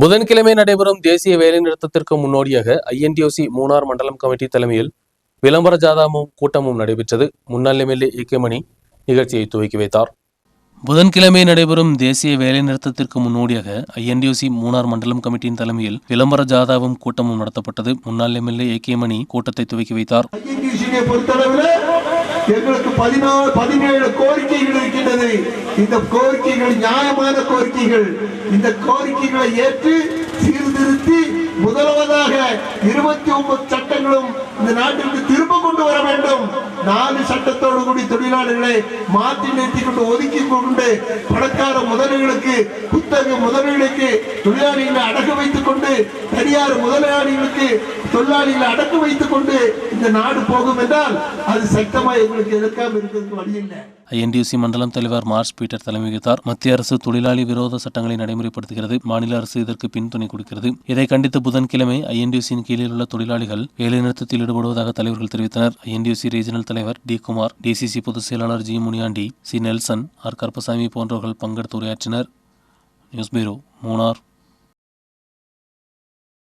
புதன்கிழமை நடைபெறும் தேசிய வேலைநிறுத்தத்திற்கு முன்னோடியாக ஐஎன்டிஓசி மூணார் மண்டலம் கமிட்டி தலைமையில் விளம்பர ஜாதாமும் கூட்டமும் நடைபெற்றது. முன்னாள் எம்எல்ஏ ஏ கே மணி நிகழ்ச்சியை துவக்கி வைத்தார். புதன்கிழமை நடைபெறும் தேசிய வேலைநிறுத்தத்திற்கு முன்னோடியாக ஐஎன்டிஓசி மூணார் மண்டலம் கமிட்டியின் தலைமையில் விளம்பர ஜாதாவும் கூட்டமும் நடத்தப்பட்டது. முன்னாள் எம்எல்ஏ ஏ கே மணி கூட்டத்தை துவக்கி வைத்தார். எங்களுக்கு பதினாறு பதினேழு கோரிக்கைகள் இருக்கின்றது. இந்த கோரிக்கைகள் நியாயமான கோரிக்கைகள். இந்த கோரிக்கைகளை ஏற்று சீர்திருத்தி முதலாவதாக இருபத்தி ஒன்பது சட்டங்களும் இந்த நாட்டிற்கு திரும்ப கொண்டு வர நாலு சட்டத்தோடு கூடி தொழிலாளர்களை மாற்றி நிறுத்தி கொண்டு ஒதுக்கி கொண்டு பணக்கார முதலாளிகளுக்கு குத்தக முதலாளிகளுக்கு தொழிலாளிகளை அடக்க வைத்துக் கொண்டு தனியார் முதலாளிகளுக்கு தொழிலாளிகளை அடக்க வைத்துக் கொண்டு இந்த நாடு போகும் என்றால் அது சட்டமா எங்களுக்கு எதிர்க்காம இருக்கிறதுக்கு வழி இல்லை. ஐஎன்டியூசி மண்டலம் தலைவர் மார்ச் பீட்டர் தலைமை வகித்தார். மத்திய அரசு தொழிலாளி விரோத சட்டங்களை நடைமுறைப்படுத்துகிறது. மாநில அரசு இதற்கு பின்துணை கொடுக்கிறது. இதை கண்டித்து புதன்கிழமை ஐஎன்டியூசியின் கீழில் உள்ள தொழிலாளிகள் வேலைநிறுத்தத்தில் ஈடுபடுவதாக தலைவர்கள் தெரிவித்தனர். ஐஎன்டியூசி ரீஜனல் தலைவர் டி குமார் டிசிசி பொதுச் செயலாளர் G Muniyandi C Nelson R Karuppasamy போன்றவர்கள் பங்கெடுத்து உரையாற்றினர். News bureau Munnar.